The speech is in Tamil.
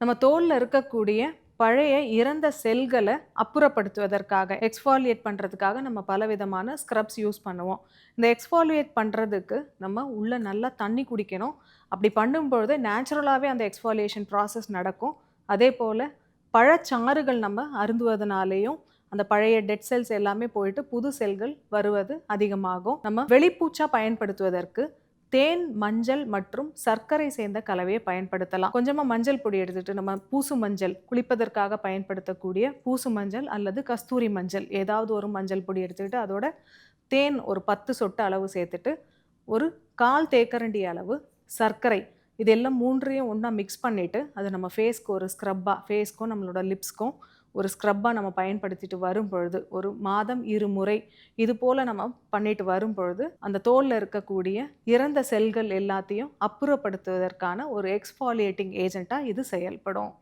நம்ம தோலில் இருக்கக்கூடிய பழைய இறந்த செல்களை அப்புறப்படுத்துவதற்காக எக்ஸ்ஃபாலியேட் பண்ணுறதுக்காக நம்ம பலவிதமான ஸ்க்ரப்ஸ் யூஸ் பண்ணுவோம். இந்த எக்ஸ்ஃபாலியேட் பண்ணுறதுக்கு நம்ம உள்ளே நல்லா தண்ணி குடிக்கணும். அப்படி பண்ணும்பொழுது நேச்சுரலாகவே அந்த எக்ஸ்ஃபாலியேஷன் ப்ராசஸ் நடக்கும். அதே போல் பழச்சாறுகள் நம்ம அருந்துவதனாலேயும் அந்த பழைய டெட் செல்ஸ் எல்லாமே போயிட்டு புது செல்கள் வருவது அதிகமாகும். நம்ம வெளிப்பூச்சா பயன்படுத்துவதற்கு தேன் மஞ்சள் மற்றும் சர்க்கரை சேர்ந்த கலவையை பயன்படுத்தலாம். கொஞ்சமாக மஞ்சள் பொடி எடுத்துட்டு நம்ம பூசு மஞ்சள் குளிப்பதற்காக பயன்படுத்தக்கூடிய பூசு மஞ்சள் அல்லது கஸ்தூரி மஞ்சள். ஏதாவது ஒரு மஞ்சள் பொடி எடுத்துக்கிட்டு அதோட தேன் ஒரு பத்து சொட்டு அளவு சேர்த்துட்டு ஒரு கால் தேக்கரண்டி அளவு சர்க்கரை இதெல்லாம் மூன்றையும் ஒன்றா மிக்ஸ் பண்ணிவிட்டு அது நம்ம ஃபேஸ்க்கு ஒரு ஸ்க்ரப்பாக ஃபேஸ்க்கும் நம்மளோட லிப்ஸ்க்கும் ஒரு ஸ்க்ரப்பாக நம்ம பயன்படுத்திட்டு வரும் பொழுது ஒரு மாதம் இருமுறை இது போல் நம்ம பண்ணிட்டு வரும் பொழுது அந்த தோலில் இருக்கக்கூடிய இறந்த செல்கள் எல்லாத்தையும் அப்புறப்படுத்துவதற்கான ஒரு எக்ஸ்பாலியேட்டிங் ஏஜெண்ட்டாக இது செயல்படும்.